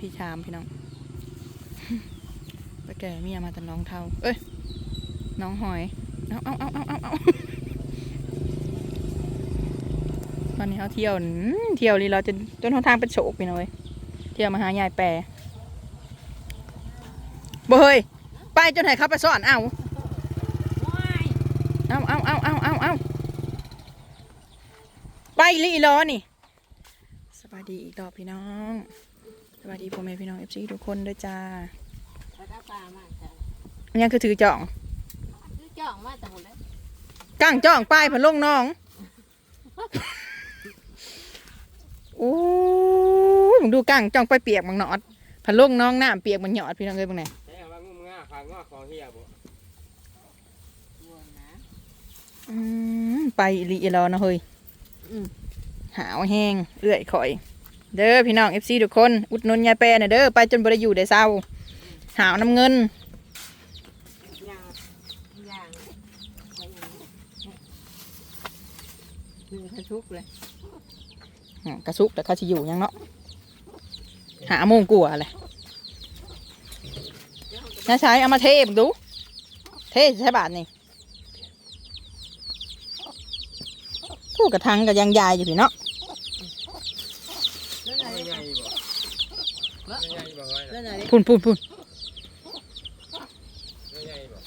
พี่ชามพี่น้องไปแก่เมียมาแต่น้องเท่า เอ้ย น้องหอย เอาเอาเอาเอาเอาเอาวันนี้เขาเที่ยวเที่ยวลีเราจนจนทางเป็นโฉกพี่น้องเว้ยเที่ยวมาหายายแปรบ่เฮ้ยไปจนให้เขาไปสอนเอาเอาเอาเอาเอาเอาเอาไปลีล้อนี่ สวัสดีอีกรอบพี่น้อง วัสดีพ่อแม่พี่น้องเอฟซีทุกคนด้วยจ้าแล้วก็ปลามาจ้ะอันยังคือถือจ่องซื้อจ่องมาแต่หมดแล้วก้างจ่องป้ายพันลงน้องโอ้ยมึงดูก้างจ่องไปเปียกมังหนอดพันลงน้องน้ำเปียกมันหยอดพี่น้องเลยบังไหนใช่ว่างุ่มง่าผักงอกของเฮียบ่บัวนะอืมไปลีล้อนะเฮ้ยอืมหาวแห้งเอื่อยข่อย เด้อพี่น้องเอฟซีทุกคน อุดหนุนยายแปรน่ะเด้อไปจนบริอยู่ได้เศร้า หาวน้ำเงินยางยางใช้ยางหนึ่งกระทุกเลยอืมกระซุกแต่เขาจะอยู่ยังเนาะหาโมงกลัวอะไรน้าใช้เอามาเทมงดู เทใช่บาทนี่พูดกระทังกับยังยายอยู่พี่เนาะ แล้วไหน ไม่ใหญ่บ่ไม่ใหญ่บ่ไว้ แล้วไหน พุ่นพุ่นพุ่นไม่ใหญ่บ่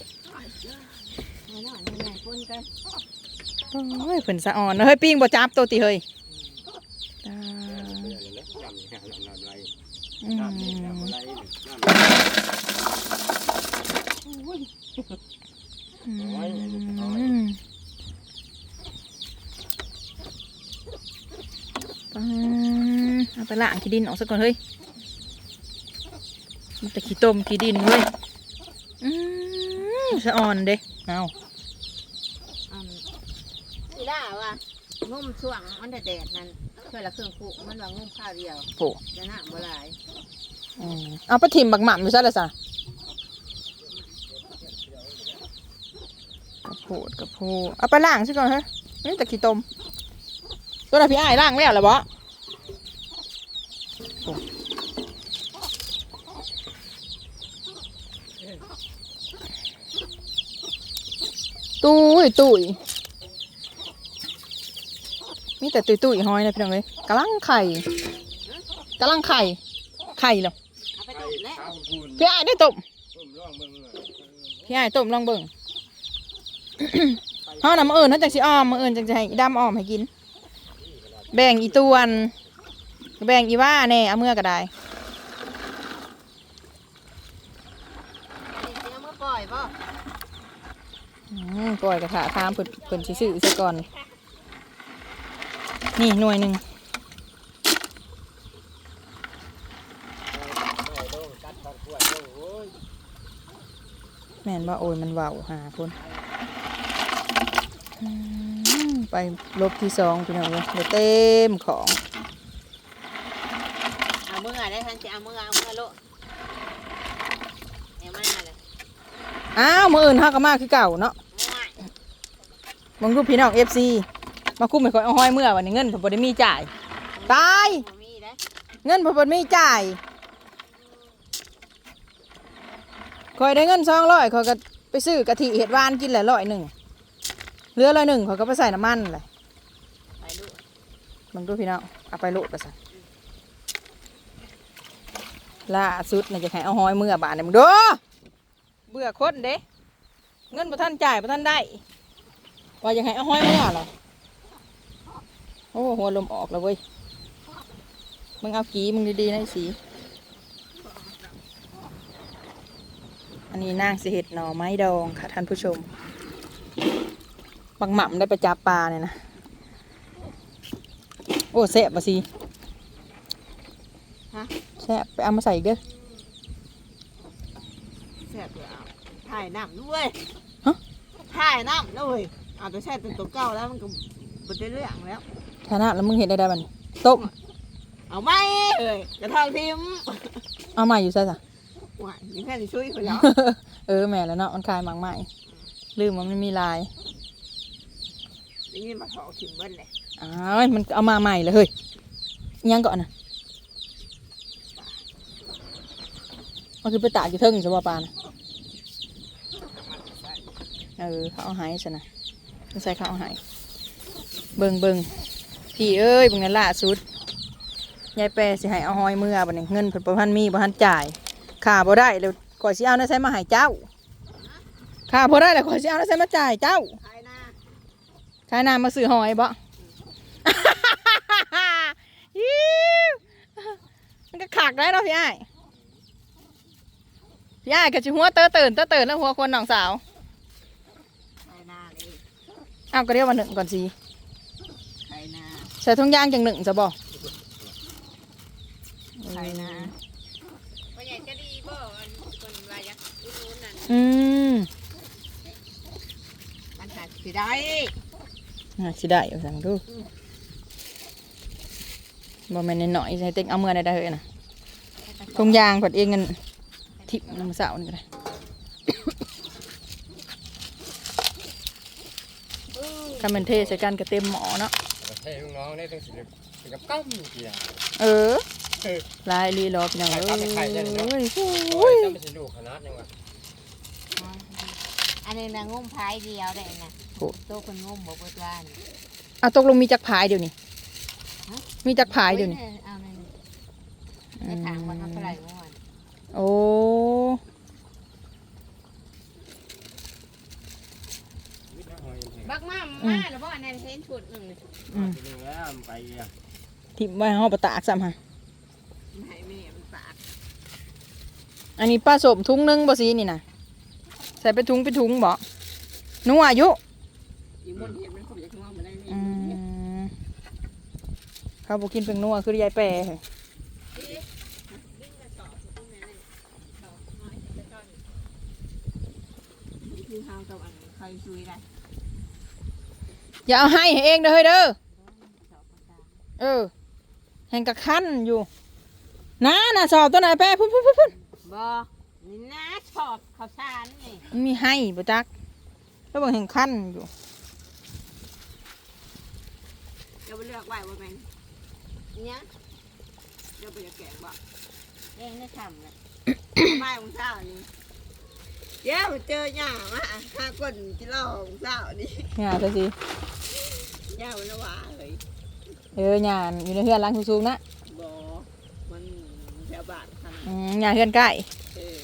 ไม่น่าไม่ไหนคนกันโอ้ยเพิ่นสะอ่อนเฮ้ยปิ้งบ่จับตัวติเฮ้ยเอาไปล้างขี้ดินออกซะก่อนเฮ้ย แต่ขี้ต้มขี้ดินเว้ยอืมสะอ่อนเด้เอาอืมอีล่าว่ะงุ่มช่วงมันแดดๆนั่นเพื่อละเครื่องคุมันว่างุ่มข้าวเดียวโผจะหน้าบ่หลายอืมเอาไปทิมบักหม่ำอยู่ซะเลยสะกระโพดกระโพดเอาไปล้างซะก่อนเฮ้ยนี่แต่ขี้ต้มตัวไหนพี่อ้ายล้างแล้วเหรอบ่ ตุ้ยตุ้ยมีแต่ตุ้ยตุ้ยหอยนะพี่น้องเลยกำลังไข่กำลังไข่ ไข่เหรอเอาไปต้มแล้วข้าวคูณพี่อ้ได้ต้มต้มร่องเบ่งพี่ไอ้ายต้มลองเบิ่งเฮานํมาเอิญนั่นจังสิอ้อมมาเอิญจังสิให้ดำอ้อมให้กิน แบ่งอีตวนแบ่งอีว่าแน่เอาเมื่อก็ได้เอามื่อปล่อยป่ะ ปล่อยกระถาทามเพิ่นเพิ่นสิซื้อซะก่อน นี่หน่วยหนึ่งได้โดงกัดตอนขวดโดงโอ้ยแม่นว่าโอ้ยมันเว้าหาพุ่นอืมไปลบที่สองพี่น้องเลยเดี๋ยวเต็มของเอามื่อได้ทันจะเอามื่อเอามื่อโลเอามาเลยอ้าวมื้ออื่นเฮาก็มาคือเก่าเนาะง่าย มึงดูพี่น้อง FC มาคุ้มให้ข่อยเอาห้อยเมื่อวันนี้เงินผมบ่ได้มีจ่าย ตาย มีได้เงินผมบ่มีจ่ายข่อยได้เงินสองร้อยข่อยก็ไปซื้อกะทิเห็ดหวานกินแหละร้อยหนึ่งเหลือร้อยหนึ่งข่อยก็ไปใส่น้ำมันเลยไปดูมึงดูพี่น้องเอาไปโลดไปซะล่าสุดน่จะให้เอาห้อยเมื่อบาทเนี่ยมึงดูเบื่อคนเด้เงินบ่ทันจ่ายบ่ทันได้ ว่าจะให้เอาห้อยเมื่อเหรอโอ้หัวลมออกแล้วเว้ย มึงเอากีมึงดีๆนะไอ้สี อันนี้นางสิเห็ดหน่อไม้ดองค่ะท่านผู้ชม บังหม่ำได้ไปจับปลาเนี่ยนะ โอ้แซ่บมาสิฮะแซ่บไปเอามาใส่อีกเด้อเสียบเดี๋ยวเอาถ่ายน้ำด้วยฮะถ่ายน้ำด้วยเอาตัวแช่เป็นตัวเก่าแล้วมันก็บ่ได้เรื่องแล้ว ฐานะแล้วมึงเห็นได้ได้บัดนต้มเอาไหม่เอ้ยกระทองทิมเอามาอยู่ซะจ้ะ หวานยังแค่นี้ช่วยคนแล้ว เออแม่แล้วเนาะมันคลายหมากใหม่ลืมว่ามันมีลายได้ยินมาถอทิมเบิ้ลเลยอ้าวมันเอามาใหม่เลยเฮ้ยอิหยังก่อนนะมันคือไปตากอยู่เทิงใช่ป่ะปลานะเออเขาเอาใหายซะนะต้อง ใส่ขาเอาใหายเบิงเบิงพี่เอ้ยเบิ่งนั่นล่าสุดยายแปรสิให้เอาหอยเมื่อบัดนี้เงินเพิ่นบ่ทันมีบ่ทันจ่ายค่าบ่ได้แล้วก่อยสิเอาในใส่มาให้เจ้าค่าบ่ได้แล้วก่อยสิเอาในใส่มาจ่ายเจ้าใครนะขายน้ำมาซื้อหอยบ่มันก็ขากได้เนาะพี่อ้ายพี่อ้ายก็จิหัวเตอเตื่นเตอเตื่นแล้วหัวคนน้องสาว เอาก็เรียกว่าหนึ่งก่อนสิใครนาใส่ทุ่งยางจังหนึ่งจะบอกใครนาว่าอยากจะดีบ่อันคนว่าอยากอุดหนุนนั่นอืมมันหักสิได้อะสิได้เอาสั่งดูบ่แม่นน้อยๆใส่เต็งเอาเมื่อได้ได้เลยนะทุ่งยางกดเองเงินทิพน้ำสาวนี่ก็ได้ ถ้ามันเทใส่กันก็เต็มหมอเนาะประเทศลูกน้องได้ตั้งสิบสิบกับก้มกี่อย่างเออเออลายลีรอพี่น้องเอ้ยไข่ครับไข่ได้เลยเนาะโอ้ยโอ้ยจะไม่ใช่ลูกขนาดยังวะอันนี้นะงุ่มพายเดียวได้นะโอ้โตคนงุ่มบ่เบิดว่านี่เอาตกลงมีจักพายเดี๋ยวนี้ฮะมีจักพายเดี๋ยวนี้เอาในในถามว่าทำเท่าไหร่เมื่อวานโอ้ มิตรหอยเห็น บัก มามาหรือว่าอันนั้นเห็นชุดหนึ่งอืมทีนึงแล้วไปอะทิมไว้ห้องประตากซ้ำฮะให้แม่มันปากอันนี้ป้าสมทุงหนึงบ่สีนี่นะใส่ไปทุงไปทุงบ่นัวอายุอีมนเห็นมันคงจะงอมาได้นี่อืมเขาบอกกินเป็นนัวคือยายแปรเหรอคือเฮากับอันใครซุยได้ อย่าเอาให้ให้เองเด้อเฮ้ยเด้อเออแห่งกะคันอยู่น้าน่ะสอบตัวไหนแปรพุ่นพุ่นพุ่นพุ่นบ่นี่นะชอบข้าวสารนี่มันมีให้บ่จักแล้วบอกแห่งคันอยู่เดี๋ยวไปเลือกไว้ว่าแม่งเนี่ยเดี๋ยวไปจะแกงบ่เองได้ทำเลยไม่ของเจ้านี่เดี๋ยวไปเจอหญ้ามาห้าคนที่เล่าของเจ้านี่งานซะสิ หญ้ามันละหวาเลยเอองานอยู่ในเฮือนหล้างสูงๆนะบ่มันแถวบ้านขนาดอืมงานเฮือนใกล้เออ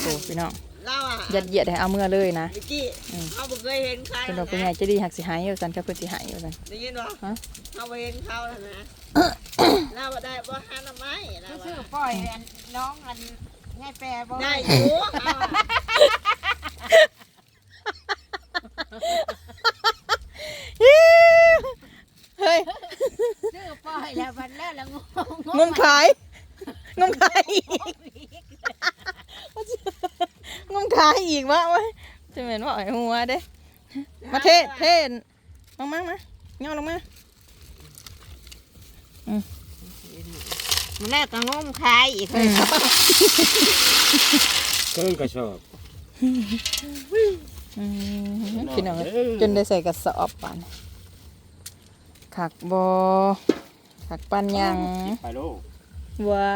โอ้พี่น้องเล่าอะยัดเยียดให้เอาเมื่อเลยนะ เมื่อกี้อืม เขาบ่เคยเห็นใครเป็นดอกเป็นใหญ่จะดีหักสิหายอยู่สันกับเพื่อนสิหายอยู่สัน ได้ยินบ่ฮะ เขาบ่เห็นเขาแล้วนะเล่าบ่ได้บ่หาหน่อไม้เล่าซื้อว่าปล่อยอันน้องอันง่ายแปรบ่ได้อยู่เอาอะ เฮ้ย ซื้อปล่อยแล้ววันแล้วแล้วงง ง มขายงมขายอีกงมขายอีกวะเว้ยจะเหม็นว่าไอ้หัวเด้ มาเทศเทศมามามาเงาลงมามันแรกก็งมขายอีกอืมเครื่องกระสอบอืมพี่น้องเอ้ยจนได้ใส่กระสอบปานขักบอ ขักปันยังไปโลกไว้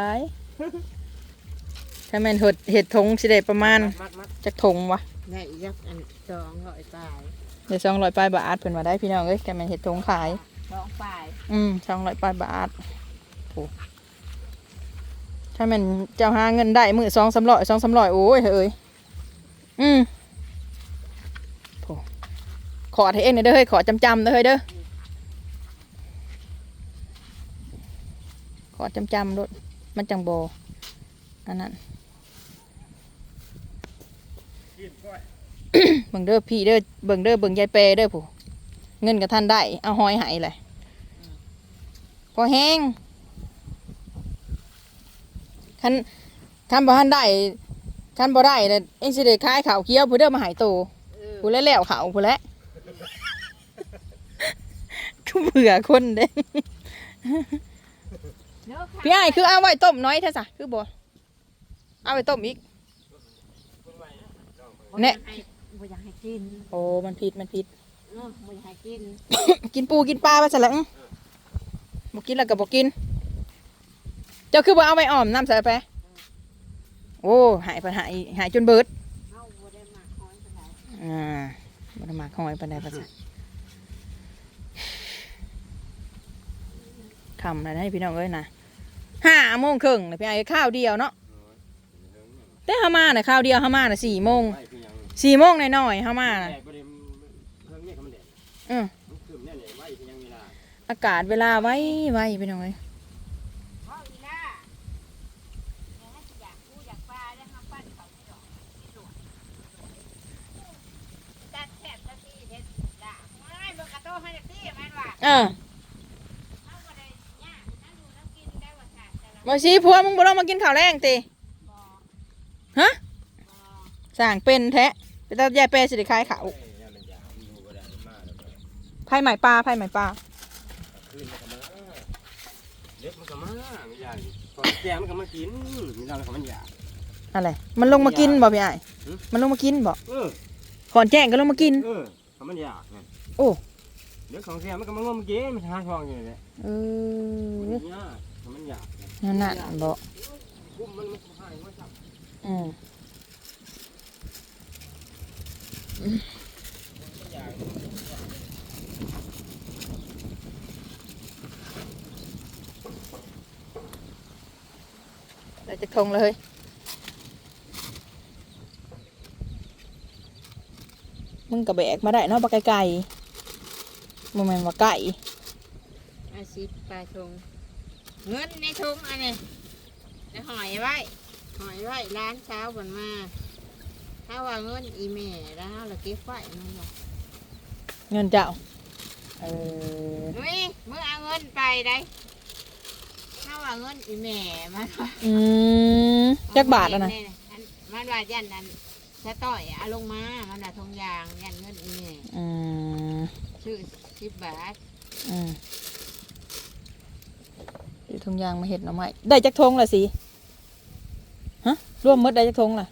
ถ้าแม่นเห็ดเห็ดทงสิได้ประมาณมัดมัดจักทงวะได้อีกจักอันสองร้อยปลายเดี๋ยวสองร้อยปลายบาทเพิ่นว่าได้พี่น้องเอ้ยแกแม่นเห็ดทงขายสองปลายอืมสองร้อยปลายบาทโอ้ถ้าแม่นเจ้าหาเงินได้มือสองสามร้อยสองสามร้อยโอ้ยเฮ้ยอืมโถขอให้เองหน่อยเด้อเฮ้ยขอจำจำๆเด้อเฮ้ยเด้อ ขอจำจำๆด้วยมันจังโบอันนั้นกินก้อยเบิ่งเด้อพี่เด้อเบิ่งเด้อเบิ่งยายเปรเด้อผู้เงินกับท่านได้ เอาหอยใหายเลยพอแห้งคันคันบ่ทันได้คันบ่ได้เลยเอ็งสิได้ขายข้าวเคี้ยวผู้เด้อมาใหายโตเออผู้แล้วแล้วข้าวผู้แล้วคือเบื่อคนเด้ เนื้อค่ะพี่อ้ายคือเอาไว้ต้มน้อยแท้ซะคือบ่เอาไว้ต้มอีกเนี่ยบ่อยากให้กินโอ้มันผิดมันผิดเออบ่อยากให้กิน กินปูกินปลาไปซะแล้วบ่กินแล้วก็บ่กิน เจ้าคือบ่เอาไปอ้อมน้ำใส่ไปโอ้หายไปหายหายจนเบิดเอาบ่ได้มาคอยปานใดอ่าบ่ได้มักหอยปานใดภาษา คำอะไรให้พี่น้องเอ้ยนะห้าโมงครึ่งเลยพี่ไอ้ข้าวเดียวเนาะแต่เฮามาน่ะข้าวเดียวเฮามาน่ะสี่โมงไม่คือยังสี่โมงหน่อยๆเฮามาน่ะแรกบ่ได้เพิ่งเนี่ยเขามันแดดอือมันคือเนี่ยเนี่ยไว้คือยังเวลาอากาศเวลาไว้ไว้พี่น้องเอ้ยเอาอี มาสิพัวมึงบ่ลองมากินข้าวแรงติบ่ฮะบ่สั่งเป็นแท้ไปตัดยายแปรสิได้ขายข้าวเอ้ยเนี่ยมันยาวมันอยู่บ่ได้มันมาแล้วก็ไผ่ไหมปลาไผ่ไหมปลาคืนมันก็มาเด็กมันก็มาไม่ยากก่อนแกมันก็มากินมีเราแล้วก็มันอยากอะไรมันลงมากินบ่พี่ไอ้ายหึมันลงมากินบ่เออก่อนแจ้งก็ลงมากินเออถ้ามันอยากไงโอ้เด็กของแกมันก็มางมกินมันหาทองอยู่นี่แหละเอมันอยากถ้ามันอยากไง นั่นน่ะบ่กุมมันมันหายจับอืมอยาจะทงเลยมึงกระแบกมาได้เนาะปลาไก่ๆบ่แม่นว่าไก่อาชีพปลาทง เงินในทงอันนี้จะหอยไว้ หอยไว้ร้านเช้าบนมา ถ้าว่าเงินอีเมลแล้วเราเก็บไว้นั่นแหละเงินเจ้าเออนุ้ยมึงเอาเงินไปได้ถ้าว่าเงินอีเมลมันอืมจักบาทแล้วนะอันมันว่ายันอันสะต่อยเอาลงมามันว่าทงยางยันเงินอีเมลอืมชื่อสิบบาทอืม เดี๋ยวทงยางมาเห็ดหน่อไม้ได้จักทงละสิฮะร่วมหมดได้จักทงละ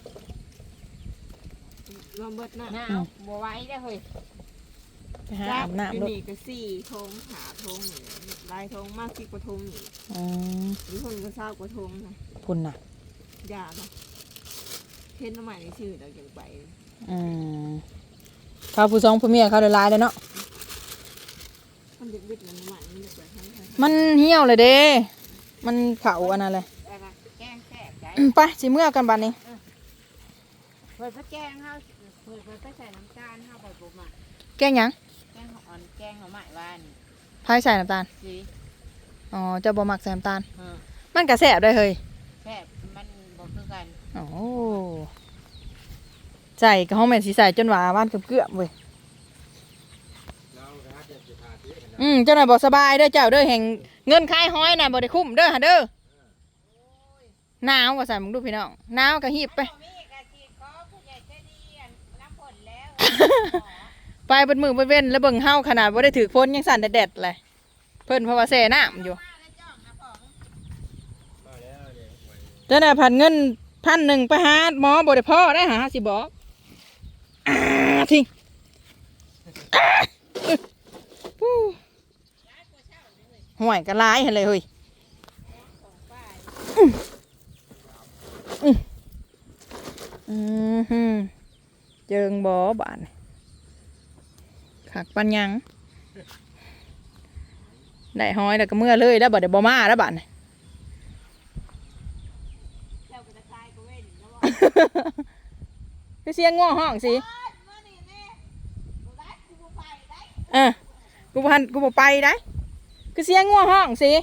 รวมเบิดนะน้าอืมบัวไว้ได้อเฮ้ยไปหาอาบน้ำอยู่ลูกนี่ก็สี่ทงหาทงนี่ลายทงมากที่กว่าทงนี่อืมหรือคนก็เศร้ากว่าทงนะพุ่นน่ะ ยาเนาะเห็นน้ำใหม่ในชื่อเราอย่างไปอืมข้าวผู้สองผู้เมียเขาได้หลายเลยเนาะ มันจะบิดมันน้ำใหม่มันจะไปให้ให้มันเหี่ยวเลยเด้ มันเข่าอันนั้นเลยแล้วก็แกงแซ่บได้ไปสิเมื่อกันบัดนี้ เปิดพระแกงเฮาเปิดไปใส่น้ำตาลเฮาไปบุกมาแกงหยังแกงอ่อนแกงหน่อไม้หวานพายใส่น้ำตาล สิอ๋อเจ้าบ่มักใส่น้ำตาล เออมันกระแสบได้เฮ้ย แซ่บมันบ่คือกัน โอ้ใส่กับห้องแม่นสีใส่จนหวาบ้านเกือบๆเว้ย เราก็หาจะจะหาที่กันนะ อืมเจ้าหน่อยบอกสบายเด้อเจ้าเด้อแห่งเงินคายห้อยน่ะบ่ได้คุ้มเด้อหาเด้อหนาวว่าใส่มึงดูพี่น้องหนาวก็หีบไปบ่มีกะสิขอผู้ใหญ่ใจดีอันน้ำผลแล้วไปเบิดมือเบิดเว้นแล้วเบิ่งเฮาขนาดบ่ได้ถือฝนยังสั่นแดดๆเลยเพิ่นเพราะว่าแซ่น้ำอยู่มาแล้วเนี่ยไปเจ้าหน่อยผันเงินพันหนึ่งไปหาหมอบ่ได้พ่อได้หาสิบอกอ่าทิ้งอ่าอึ๊ะฟู้ ห่วยก็ร้ายเห็นเลยเฮ้ยอืมอืมอืมฮึเจิงบ่บานขักปันยัง ได้ห้อยแล้วก็เมื่อเลยแล้วบ่ได้บ่มาแล้วบานเจ้าก็จะตายก็เว้นแล้วว่าคือเสียงง่วงห้องสิมานี่แน่บ่ได้กูบ่ไปได้เออกูบ่ทันกูบ่ไปได้ คือเสียงง่วงห้องสิเ